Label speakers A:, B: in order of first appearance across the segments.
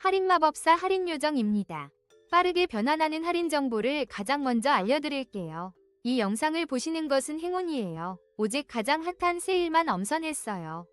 A: 할인 마법사 할인 요정입니다. 빠르게 변환하는 할인 정보를 가장 먼저 알려드릴게요. 이 영상을 보시는 것은 행운이에요. 오직 가장 핫한 세일만 엄선했어요.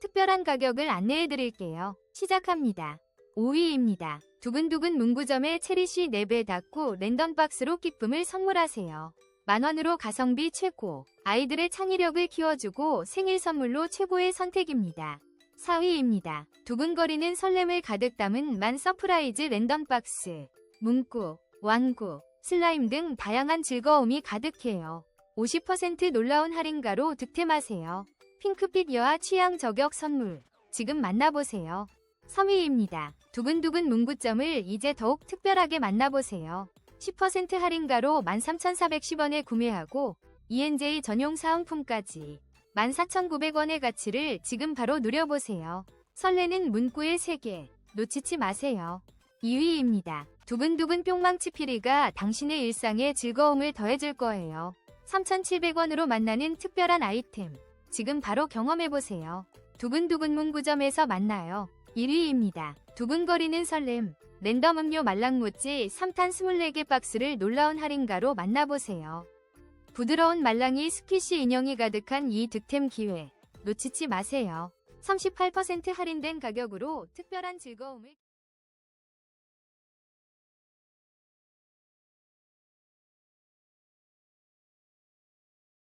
A: 특별한 가격을 안내해드릴게요. 시작합니다. 5위입니다. 두근두근 문구점의 체리쉬 4배 닫고 랜덤박스로 기쁨을 선물하세요. 만원으로 가성비 최고, 아이들의 창의력을 키워주고 생일 선물로 최고의 선택입니다. 4위입니다. 두근거리는 설렘을 가득 담은 만 서프라이즈 랜덤 박스. 문구, 완구, 슬라임 등 다양한 즐거움이 가득해요. 50% 놀라운 할인가로 득템하세요. 핑크빛 여아 취향 저격 선물. 지금 만나보세요. 3위입니다. 두근두근 문구점을 이제 더욱 특별하게 만나보세요. 10% 할인가로 13,410원에 구매하고 ENJ 전용 사은품까지 14,900원의 가치를 지금 바로 누려보세요. 설레는 문구의 세계 놓치지 마세요. 2위입니다. 두근두근 뿅망치 피리가 당신의 일상에 즐거움을 더해줄 거예요. 3,700원으로 만나는 특별한 아이템 지금 바로 경험해보세요. 두근두근 문구점에서 만나요. 1위입니다. 두근거리는 설렘 랜덤 음료 말랑모찌 3탄 24개 박스를 놀라운 할인가로 만나보세요. 부드러운 말랑이 스퀴시 인형이 가득한 이 득템 기회 놓치지 마세요. 38% 할인된 가격으로 특별한 즐거움을